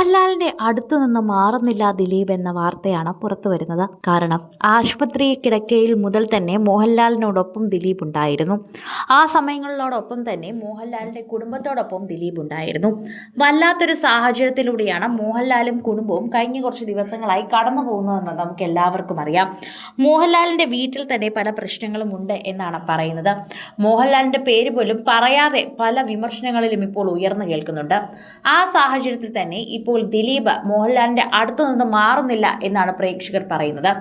മോഹൻലാലിന്റെ അടുത്തു നിന്ന് മാറുന്നില്ല ദിലീപ് എന്ന വാർത്തയാണ് പുറത്തു വരുന്നത്. കാരണം ആശുപത്രി കിടക്കയിൽ മുതൽ തന്നെ മോഹൻലാലിനോടൊപ്പം ദിലീപ് ഉണ്ടായിരുന്നു. ആ സമയങ്ങളിലോടൊപ്പം തന്നെ മോഹൻലാലിന്റെ കുടുംബത്തോടൊപ്പം ദിലീപ് ഉണ്ടായിരുന്നു. വല്ലാത്തൊരു സാഹചര്യത്തിലൂടെയാണ് മോഹൻലാലും കുടുംബവും കഴിഞ്ഞ കുറച്ച് ദിവസങ്ങളായി കടന്നു പോകുന്നതെന്ന് നമുക്ക് എല്ലാവർക്കും അറിയാം. മോഹൻലാലിന്റെ വീട്ടിൽ തന്നെ പല പ്രശ്നങ്ങളും ഉണ്ട് എന്നാണ് പറയുന്നത്. മോഹൻലാലിന്റെ പേര് പോലും പറയാതെ പല വിമർശനങ്ങളിലും ഇപ്പോൾ ഉയർന്നു കേൾക്കുന്നുണ്ട്. ആ സാഹചര്യത്തിൽ തന്നെ ഇപ്പോൾ ദിലീപ് മോഹൻലാലിന്റെ അടുത്തു നിന്ന് മാറുന്നില്ല എന്നാണ് പ്രേക്ഷകർ പറയുന്നത്.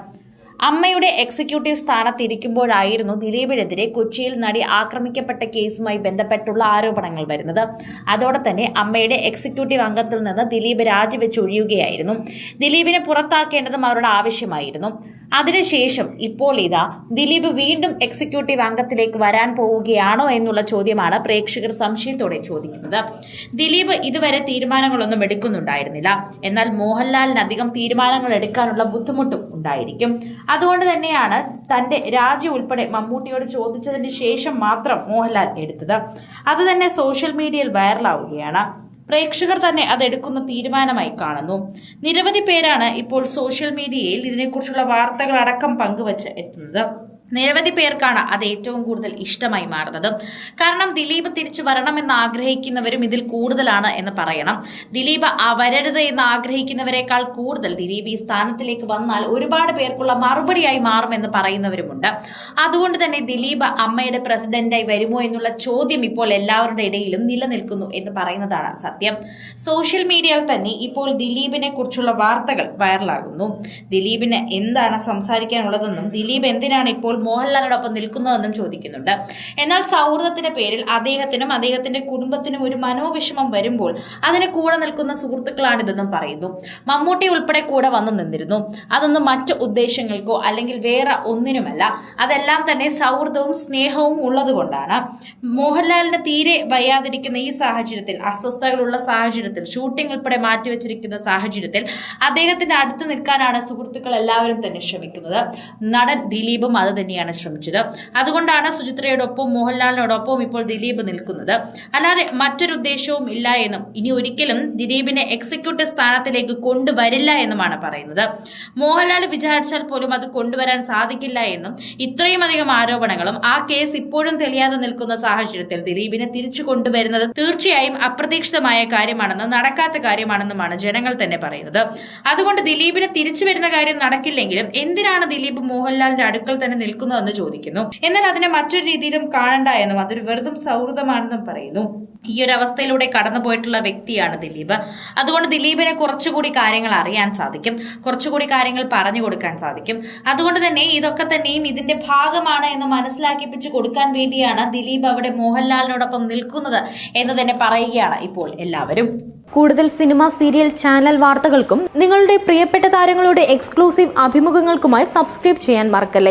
അമ്മയുടെ എക്സിക്യൂട്ടീവ് സ്ഥാനത്തിരിക്കുമ്പോഴായിരുന്നു ദിലീപിനെതിരെ കൊച്ചിയിൽ നടി ആക്രമിക്കപ്പെട്ട കേസുമായി ബന്ധപ്പെട്ടുള്ള ആരോപണങ്ങൾ വരുന്നത്. അതോടെ തന്നെ അമ്മയുടെ എക്സിക്യൂട്ടീവ് അംഗത്തിൽ നിന്ന് ദിലീപ് രാജിവെച്ച് ഒഴിയുകയായിരുന്നു. ദിലീപിനെ പുറത്താക്കേണ്ടതും അവരുടെ ആവശ്യമായിരുന്നു. അതിനുശേഷം ഇപ്പോൾ ഇതാ ദിലീപ് വീണ്ടും എക്സിക്യൂട്ടീവ് അംഗത്തിലേക്ക് വരാൻ പോവുകയാണോ എന്നുള്ള ചോദ്യമാണ് പ്രേക്ഷകർ സംശയത്തോടെ ചോദിക്കുന്നത്. ദിലീപ് ഇതുവരെ തീരുമാനങ്ങളൊന്നും എടുക്കുന്നുണ്ടായിരുന്നില്ല. എന്നാൽ മോഹൻലാലിന് അധികം തീരുമാനങ്ങൾ എടുക്കാനുള്ള ബുദ്ധിമുട്ടും ഉണ്ടായിരിക്കും. അതുകൊണ്ട് തന്നെയാണ് തന്റെ രാജി ഉൾപ്പെടെ മമ്മൂട്ടിയോട് ചോദിച്ചതിന് ശേഷം മാത്രം മോഹൻലാൽ എടുത്തത്. അത് തന്നെ സോഷ്യൽ മീഡിയയിൽ വൈറലാവുകയാണ്. പ്രേക്ഷകർ തന്നെ അതെടുക്കുന്ന തീരുമാനമായി കാണുന്നു. നിരവധി പേരാണ് ഇപ്പോൾ സോഷ്യൽ മീഡിയയിൽ ഇതിനെക്കുറിച്ചുള്ള വാർത്തകൾ അടക്കം പങ്കുവച്ച് എത്തുന്നത്. നിരവധി പേർക്കാണ് അത് ഏറ്റവും കൂടുതൽ ഇഷ്ടമായി മാറുന്നത്. കാരണം ദിലീപ് തിരിച്ചു വരണമെന്ന് ആഗ്രഹിക്കുന്നവരും ഇതിൽ കൂടുതലാണ് എന്ന് പറയണം. ദിലീപ് വരരുത് എന്ന് ആഗ്രഹിക്കുന്നവരെക്കാൾ കൂടുതൽ ദിലീപ് ഈ സ്ഥാനത്തിലേക്ക് വന്നാൽ ഒരുപാട് പേർക്കുള്ള മറുപടിയായി മാറുമെന്ന് പറയുന്നവരുമുണ്ട്. അതുകൊണ്ട് തന്നെ ദിലീപ് അമ്മയുടെ പ്രസിഡന്റായി വരുമോ എന്നുള്ള ചോദ്യം ഇപ്പോൾ എല്ലാവരുടെ ഇടയിലും നിലനിൽക്കുന്നു എന്ന് പറയുന്നതാണ് സത്യം. സോഷ്യൽ മീഡിയയിൽ തന്നെ ഇപ്പോൾ ദിലീപിനെ കുറിച്ചുള്ള വാർത്തകൾ വൈറലാകുന്നു. ദിലീപിന് എന്താണ് സംസാരിക്കാനുള്ളതെന്നും ദിലീപ് എന്തിനാണ് ഇപ്പോൾ മോഹൻലാലിനോടൊപ്പം നിൽക്കുന്നതെന്നും ചോദിക്കുന്നുണ്ട്. എന്നാൽ സൗഹൃദത്തിന്റെ പേരിൽ അദ്ദേഹത്തിനും അദ്ദേഹത്തിന്റെ കുടുംബത്തിനും ഒരു മനോവിഷമം വരുമ്പോൾ അതിന് കൂടെ നിൽക്കുന്ന സുഹൃത്തുക്കളാണിതെന്നും പറയുന്നു. മമ്മൂട്ടി ഉൾപ്പെടെ കൂടെ വന്നു നിന്നിരുന്നു. അതൊന്നും മറ്റു ഉദ്ദേശങ്ങൾക്കോ അല്ലെങ്കിൽ വേറെ ഒന്നിനുമല്ല. അതെല്ലാം തന്നെ സൗഹൃദവും സ്നേഹവും ഉള്ളതുകൊണ്ടാണ്. മോഹൻലാലിന് തീരെ വയ്യാതിരിക്കുന്ന ഈ സാഹചര്യത്തിൽ അസ്വസ്ഥതകളുള്ള സാഹചര്യത്തിൽ ഷൂട്ടിംഗ് ഉൾപ്പെടെ മാറ്റിവെച്ചിരിക്കുന്ന സാഹചര്യത്തിൽ അദ്ദേഹത്തിന്റെ അടുത്ത് നിൽക്കാനാണ് സുഹൃത്തുക്കൾ എല്ലാവരും തന്നെ ശ്രമിക്കുന്നത്. നടൻ ദിലീപും അത് തന്നെയാണ് ശ്രമിച്ചത്. അതുകൊണ്ടാണ് സുചിത്രയോടൊപ്പം മോഹൻലാലിനോടൊപ്പം ഇപ്പോൾ ദിലീപ് നിൽക്കുന്നത്. അല്ലാതെ മറ്റൊരു ഉദ്ദേശവും ഇല്ല എന്നും ഇനി ഒരിക്കലും ദിലീപിനെ എക്സിക്യൂട്ടീവ് സ്ഥാനത്തിലേക്ക് കൊണ്ടുവരില്ല എന്നുമാണ് പറയുന്നത്. മോഹൻലാൽ വിചാരിച്ചാൽ പോലും അത് കൊണ്ടുവരാൻ സാധിക്കില്ല എന്നും ഇത്രയും അധികം ആരോപണങ്ങളും ആ കേസ് ഇപ്പോഴും തെളിയാതെ നിൽക്കുന്ന സാഹചര്യത്തിൽ ദിലീപിനെ തിരിച്ചു കൊണ്ടുവരുന്നത് തീർച്ചയായും അപ്രതീക്ഷിതമായ കാര്യമാണെന്നും നടക്കാത്ത കാര്യമാണെന്നുമാണ് ജനങ്ങൾ തന്നെ പറയുന്നത്. അതുകൊണ്ട് ദിലീപിനെ തിരിച്ചു വരുന്ന കാര്യം നടക്കില്ലെങ്കിലും എന്തിനാണ് ദിലീപ് മോഹൻലാലിന്റെ അടുക്കൽ തന്നെ നിൽക്കുന്നതെന്ന് ചോദിക്കുന്നു. എന്നാൽ അതിനെ മറ്റൊരു രീതിയിലും കാണണ്ട എന്നും അതൊരു വെറുതും സൗഹൃദമാണെന്നും പറയുന്നു. ഈ ഒരു അവസ്ഥയിലൂടെ കടന്നുപോയിട്ടുള്ള വ്യക്തിയാണ് ദിലീപ്. അതുകൊണ്ട് ദിലീപിനെ കുറച്ചുകൂടി കാര്യങ്ങൾ അറിയാൻ സാധിക്കും. കുറച്ചുകൂടി കാര്യങ്ങൾ പറഞ്ഞു കൊടുക്കാൻ സാധിക്കും. അതുകൊണ്ട് തന്നെ ഇതൊക്കെ തന്നെയും ഇതിന്റെ ഭാഗമാണ് എന്ന് മനസ്സിലാക്കിപ്പിച്ച് കൊടുക്കാൻ വേണ്ടിയാണ് ദിലീപ് അവിടെ മോഹൻലാലിനോടൊപ്പം നിൽക്കുന്നത് എന്ന് തന്നെ പറയുകയാണ് ഇപ്പോൾ എല്ലാവരും. കൂടുതൽ സിനിമ സീരിയൽ ചാനൽ വാർത്തകൾക്കും നിങ്ങളുടെ പ്രിയപ്പെട്ട താരങ്ങളുടെ എക്സ്ക്ലൂസീവ് അഭിമുഖങ്ങൾക്കുമായി സബ്സ്ക്രൈബ് ചെയ്യാൻ മറക്കല്ലേ?